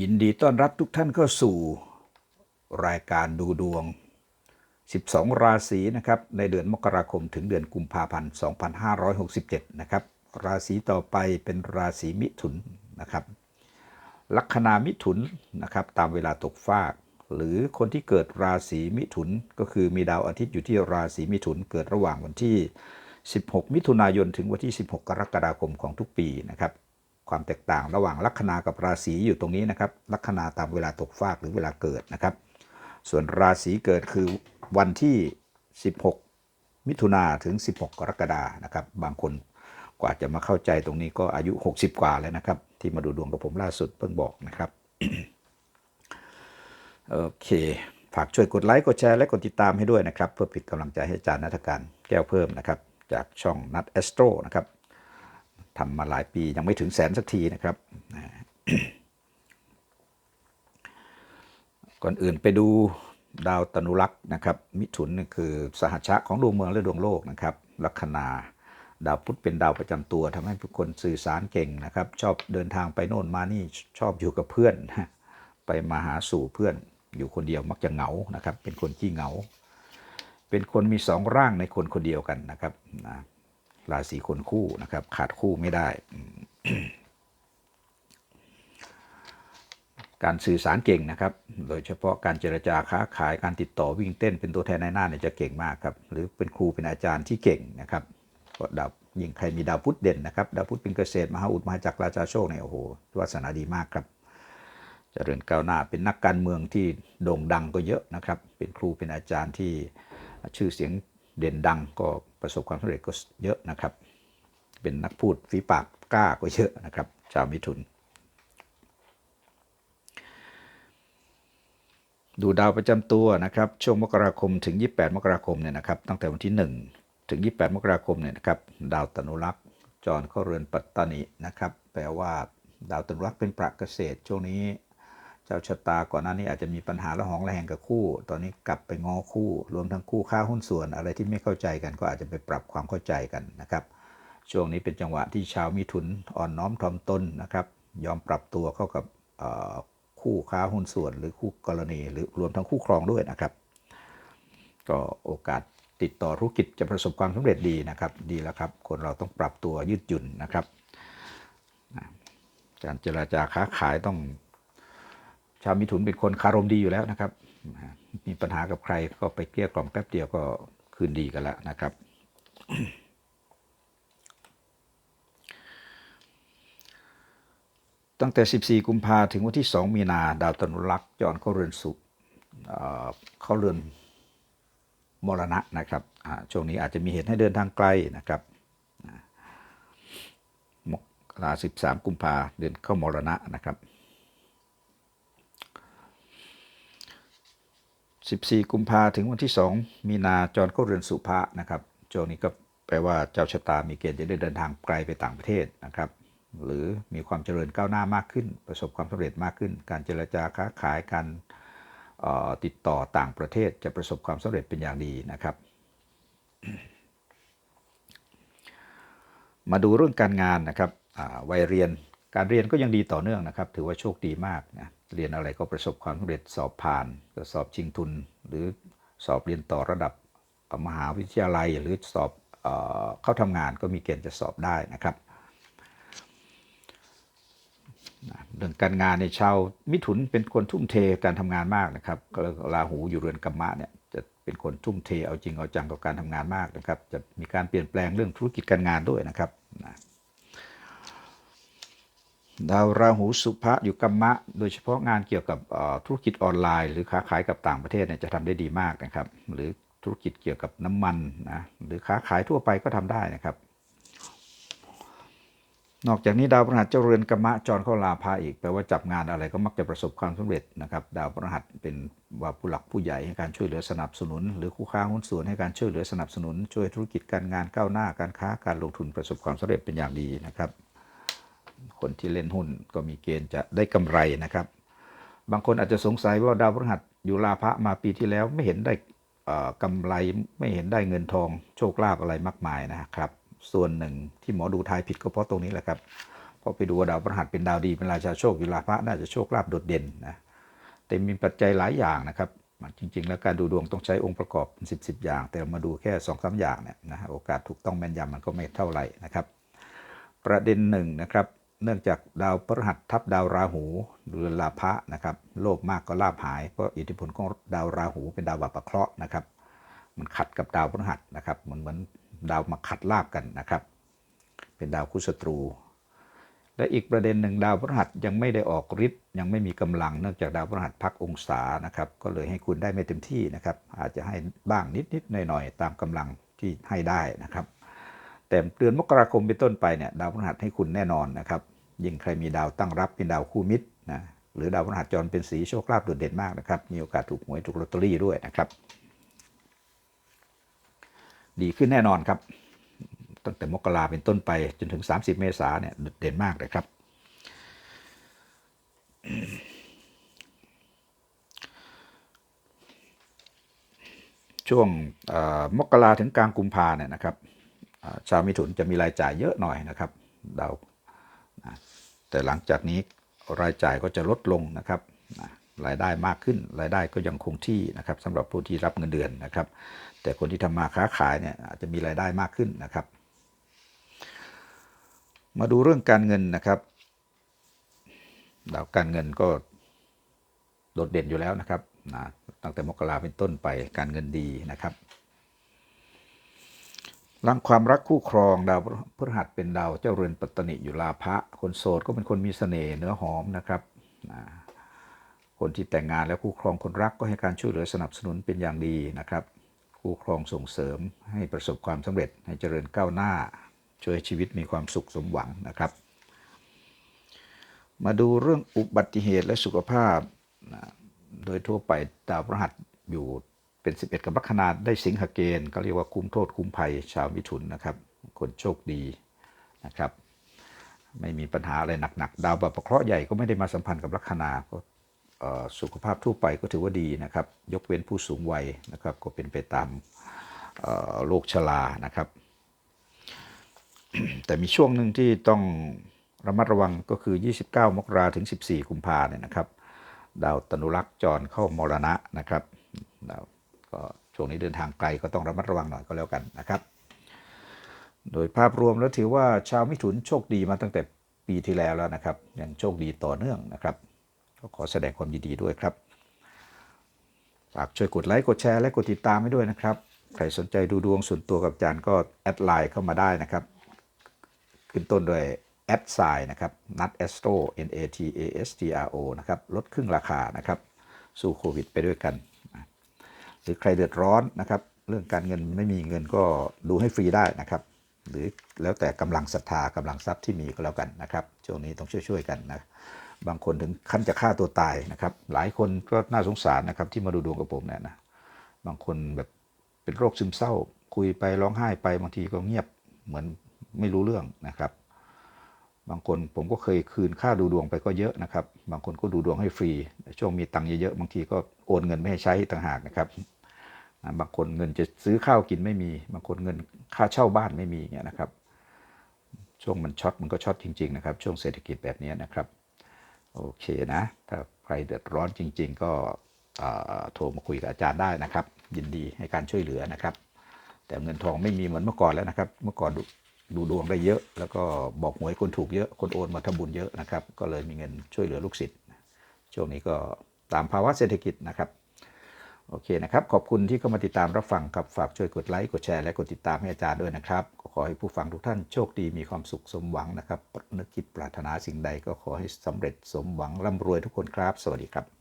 ยินดีต้อนรับทุกท่านเข้าสู่รายการดูดวง 12 ราศีนะครับ ในเดือนมกราคมถึงเดือนกุมภาพันธ์ 2567 นะครับ ราศีต่อไปเป็นราศีมิถุนนะครับ ลัคนามิถุนนะครับตามเวลาตกฟาก หรือคนที่เกิดราศีมิถุน ก็คือมีดาวอาทิตย์อยู่ที่ราศีมิถุนเกิดระหว่างวันที่ 16 มิถุนายนถึงวันที่ 16 กรกฎาคมของทุกปีนะครับ ความแตกต่างระหว่างลัคนากับราศีอยู่ตรงนี้นะครับลัคนาตามเวลาตกฟากหรือเวลาเกิดนะครับ ส่วนราศีเกิดคือวันที่ 16 มิถุนาถึง 16 กรกฎานะครับ บางคนกว่าจะมาเข้าใจตรงนี้ก็อายุ 60 กว่าแล้วนะครับ ที่มาดูดวงกับผมล่าสุดเพิ่งบอกนะครับโอเคฝากช่วยกดไลค์กดแชร์และกดติดตามให้ด้วยนะครับ เพื่อเป็นกำลังใจให้อาจารย์นัฐการแก้วเพิ่มนะครับ จากช่องนัทแอสโตรนะครับ ทำมาหลายปียังไม่ถึงแสนสักทีนะครับ ก่อนอื่นไปดูดาวตนุรักษ์นะครับ มิถุนคือสหชะของดวงเมืองและดวงโลกนะครับ ลัคนาดาวพุธเป็นดาวประจำตัวทำให้เป็นคนสื่อสารเก่งนะครับ ชอบเดินทางไปโน่นมานี่ชอบอยู่กับเพื่อน ไปมาหาสู่เพื่อน อยู่คนเดียวมักจะเหงานะครับ เป็นคนขี้เหงา เป็นคนมีสองร่างในคนคนเดียวกันนะครับ ราศีคนคู่นะครับ ขาดคู่ไม่ได้ การสื่อสารเก่งนะครับ โดยเฉพาะการเจรจาค้าขายการติดต่อวิ่งเต้นเป็นตัวแทนในหน้าเนี่ยจะเก่งมากครับ หรือเป็นครูเป็นอาจารย์ที่เก่งนะครับดาวยิ่งใครมีดาวพุธเด่นนะครับ ดาวพุธเป็นเกษตรมหาอุดมหาจักรราชาโชคเนี่ยโอ้โหวาสนาดีมากครับเจริญก้าวหน้าเป็นนักการเมืองที่โด่งดังก็เยอะนะครับ เป็นครูเป็นอาจารย์ที่ชื่อเสียง เด่นดังก็ประสบความสำเร็จก็เยอะนะครับ เป็นนักพูดฝีปากกล้าก็เยอะนะครับ ชาวมิถุน ดูดาวประจำตัวนะครับ ช่วงมกราคมถึง 28 มกราคมเนี่ยนะครับ ตั้งแต่วันที่ 1 ถึง 28 มกราคมเนี่ยนะครับ ดาวตนุรักษ์จรเข้าเรือนปัตตานีนะครับ แปลว่าดาวตนุรักษ์เป็นประเกษตรช่วงนี้ จ้าชะตาก่อนหน้านี้อาจจะมีปัญหาละหองระแหงกับคู่ ตอนนี้กลับไปงอคู่ รวมทั้งคู่ค่าหุ้นส่วน อะไรที่ไม่เข้าใจกันก็อาจจะไปปรับความเข้าใจกันนะครับ ช่วงนี้เป็นจังหวะที่ชาวมิถุนอ่อนน้อมถ่อมตนนะครับ ยอมปรับตัวเข้ากับคู่ค้าหุ้นส่วน หรือคู่กรณี หรือรวมทั้งคู่ครองด้วยนะครับ ก็โอกาสติดต่อธุรกิจจะประสบความสำเร็จดีนะครับ ดีแล้วครับ คนเราต้องปรับตัวยืดหยุ่นนะครับ การเจราจาค้าขายต้อง ชาวมิถุนเป็นคนคารมดีอยู่แล้วนะครับ มีปัญหากับใครก็ไปเกลี้ยกล่อมแป๊บเดียวก็คืนดีกันแล้วนะครับตั้งแต่ 14 กุมภาถึงวันที่ 2 มีนา ดาวตนุรักษ์จรเข้าเรือนสุขเอ่อเข้าเรือนมรณะนะครับช่วงนี้อาจจะมีเหตุให้เดินทางไกลนะครับอ่ามกรา13 กุมภาเดือนเข้ามรณะนะครับ 14 กุมภาถึงวันที่ 2 มีนาจรเข้าเรือนสุภะนะครับช่วงนี้ก็แปลว่าเจ้าชะตามีเกณฑ์จะได้เดินทางไกลไปต่างประเทศนะครับ หรือมีความเจริญก้าวหน้ามากขึ้น ประสบความสำเร็จมากขึ้น การเจรจาค้าขายการติดต่อต่างประเทศจะประสบความสำเร็จเป็นอย่างดีนะครับ มาดูเรื่องการงานนะครับวัยเรียนการเรียนก็ยังดีต่อเนื่องนะครับ ถือว่าโชคดีมากนะ เรียนอะไรก็ประสบความสำเร็จสอบผ่านสอบชิงทุน หรือสอบเรียนต่อระดับมหาวิทยาลัย หรือสอบเอเข้าทำงานก็มีเกณฑ์จะสอบได้นะครับเรื่องการงานในชาวมิถุนเป็นคนทุ่มเทการทำงานมากนะครับก็ราหูอยู่เรือนกัมมะเนี่ยจะเป็นคนทุ่มเทเอาจริงเอาจังกับการทำงานมากนะครับ จะมีการเปลี่ยนแปลงเรื่องธุรกิจการงานด้วยนะครับนะ ดาวราหูสุภะอยู่กัมมะ โดยเฉพาะงานเกี่ยวกับธุรกิจออนไลน์ หรือค้าขายกับต่างประเทศเนี่ยจะทำได้ดีมากนะครับ หรือธุรกิจเกี่ยวกับน้ำมันนะหรือค้าขายทั่วไปก็ทำได้นะครับ นอกจากนี้ดาวพฤหัสเจ้าเรือนกรรมะจรเข้าลาภาอีกแปลว่าจับงานอะไรก็มักจะประสบความสำเร็จนะครับ ดาวพฤหัสเป็นว่าผู้หลักผู้ใหญ่ให้การช่วยเหลือสนับสนุน หรือคู่ค้าหุ้นส่วนให้การช่วยเหลือสนับสนุน ช่วยธุรกิจการงานก้าวหน้าการค้าการลงทุนประสบความสำเร็จเป็นอย่างดีนะครับ คนที่เล่นหุ้นก็มีเกณฑ์จะได้กำไรนะครับ บางคนอาจจะสงสัยว่าดาวพฤหัสอยู่ลาภะมาปีที่แล้วไม่เห็นได้เอ่อกำไรไม่เห็นได้เงินทองโชคลาภอะไรมากมายนะครับ ส่วนหนึ่งที่หมอดูทายผิดก็เพราะตรงนี้แหละครับเพราะไปดูว่าดาวพฤหัสเป็นดาวดีเป็นราชาโชคอยู่ลาภะน่าจะโชคลาภโดดเด่นนะแต่มีปัจจัยหลายอย่างนะครับ จริง ๆ แล้วการดูดวงต้องใช้องค์ประกอบเป็นสิบสิบอย่าง แต่ามาดูแค่สองสามอย่างเนี่ยนะฮะโอกาสถูกต้องแม่นยำมันก็ไม่เท่าไหร่นะครับ ประเด็นหนึ่งนะครับ เนื่องจากดาวพฤหัสทับดาวราหูหรือลาภะนะครับโลภมากก็ลาภหายเพราะอิทธิพลของดาวราหูเป็นดาวบัพเคราะห์นะครับ มันขัดกับดาวพฤหัสนะครับเหมือนเหมือนดาวมาขัดลาบกันนะครับ เป็นดาวคู่ศัตรู และอีกประเด็นหนึ่งดาวพฤหัสยังไม่ได้ออกฤทธิ์ยังไม่มีกำลังเนื่องจากดาวพฤหัสพักองศานะครับ ก็เลยให้คุณได้ไม่เต็มที่นะครับ อาจจะให้บ้างนิดๆหน่อยๆตามกำลังที่ให้ได้นะครับ แต่เดือนมกราคมเป็นต้นไปเนี่ยดาวพฤหัสให้คุณแน่นอนนะครับ ยิ่งใครมีดาวตั้งรับเป็นดาวคู่มิตรนะหรือดาวพฤหัสจรเป็นสีโชคลาภโดดเด่นมากนะครับ มีโอกาสถูกหวยถูกลอตเตอรี่ด้วยนะครับ ดีขึ้นแน่นอนครับ ตั้งแต่มกราเป็นต้นไปจนถึง 30 เมษาเนี่ยโดดเด่นมากเลยครับ ช่วงมกราถึงกลางกุมภาเนี่ยนะครับชาวมิถุนจะมีรายจ่ายเยอะหน่อยนะครับดาว นะแต่หลังจากนี้รายจ่ายก็จะลดลงนะครับนะรายได้มากขึ้น รายได้ก็ยังคงที่นะครับสำหรับผู้ที่รับเงินเดือนนะครับ แต่คนที่ทำมาค้าขายเนี่ยอาจจะมีรายได้มากขึ้นนะครับ มาดูเรื่องการเงินนะครับดาวการเงินก็โดดเด่นอยู่แล้วนะครับนะตั้งแต่มกราเป็นต้นไปการเงินดีนะครับ รังความรักคู่ครองดาวพฤหัสเป็นดาวเจ้าเรือนปัตตนิอยู่ลาภะคนโสดก็เป็นคนมีเสน่ห์เนื้อหอมนะครับคนที่แต่งงานแล้วคู่ครองคนรักก็ให้การช่วยเหลือสนับสนุนเป็นอย่างดีนะครับ คู่ครองส่งเสริมให้ประสบความสำเร็จให้เจริญก้าวหน้า ช่วยชีวิตมีความสุขสมหวังนะครับ มาดูเรื่องอุบัติเหตุและสุขภาพ โดยทั่วไปดาวพฤหัสอยู่ เป็น 11 กับลัคนาได้สิงหเกณฑ์ก็เรียกว่าคุ้มโทษคุ้มภัยชาวมิถุนนะครับ คนโชคดีนะครับ ไม่มีปัญหาอะไรหนักๆ ดาวแบบประเคราะห์ใหญ่ก็ไม่ได้มาสัมพันธ์กับลัคนาก็สุขภาพทั่วไปก็ถือว่าดีนะครับ ยกเว้นผู้สูงวัยนะครับ ก็เป็นไปตามโรคชรานะครับ แต่มีช่วงหนึ่งที่ต้องระมัดระวังก็คือ 29 มกราถึง 14 กุมภาเนี่ยนะครับ ดาวตนุรักษ์จรเข้ามรณะนะครับ ดาว ก็ช่วงนี้เดินทางไกลก็ต้องระมัดระวังหน่อยก็แล้วกันนะครับ โดยภาพรวมแล้วถือว่าชาวมิถุนโชคดีมาตั้งแต่ปีที่แล้วแล้วนะครับยังโชคดีต่อเนื่องนะครับ ก็ขอแสดงความยินดีด้วยครับฝากช่วยกดไลค์กดแชร์และกดติดตามให้ด้วยนะครับ ใครสนใจดูดวงส่วนตัวกับอาจารย์ก็แอดไลน์เข้ามาได้นะครับ ขึ้นต้นด้วยแอดไซน์นะครับนัดแอสโตร N A T A S T R O นะครับลดครึ่งราคานะครับ สู้โควิดไปด้วยกัน รือใครเดือดร้อนนะครับ เรื่องการเงินไม่มีเงินก็ดูให้ฟรีได้นะครับ หรือแล้วแต่กำลังศรัทธากำลังทรัพย์ที่มีก็แล้วกันนะครับช่วงนี้ต้องช่วยๆกันนะบางคนถึงขั้นจะฆ่าตัวตายนะครับ หลายคนก็น่าสงสารนะครับ ที่มาดูดวงกับผมเนี่ยนะบางคนแบบเป็นโรคซึมเศร้า คุยไปร้องไห้ไปบางทีก็เงียบเหมือนไม่รู้เรื่องนะครับ บางคนผมก็เคยคืนค่าดูดวงไปก็เยอะนะครับ บางคนก็ดูดวงให้ฟรี ช่วงมีตังค์เยอะๆบางทีก็โอนเงินไม่ให้ใช้ต่างหากนะครับ บางคนเงินจะซื้อข้าวกินไม่มี บางคนเงินค่าเช่าบ้านไม่มีเงี้ยนะครับช่วงมันช็อตมันก็ช็อตจริง ๆ นะครับ ช่วงเศรษฐกิจแบบนี้นะครับ โอเคนะ ถ้าใครเดือดร้อนจริง ๆ ก็โทรมาคุยกับอาจารย์ได้นะครับ ยินดีให้การช่วยเหลือนะครับ แต่เงินทองไม่มีเหมือนเมื่อก่อนแล้วนะครับ เมื่อก่อนดูดูดวงได้เยอะ แล้วก็บอกหวยคนถูกเยอะคนโอนมาทำบุญเยอะนะครับ ก็เลยมีเงินช่วยเหลือลูกศิษย์ช่วงนี้ก็ตามภาวะเศรษฐกิจนะครับ โอเคนะครับ ขอบคุณที่เข้ามาติดตามรับฟังครับฝากช่วยกดไลค์กดแชร์และกดติดตามให้อาจารย์ด้วยนะครับ ขอให้ผู้ฟังทุกท่านโชคดีมีความสุขสมหวังนะครับนึกคิดปรารถนาสิ่งใดก็ขอให้สำเร็จสมหวังร่ำรวยทุกคนครับ สวัสดีครับ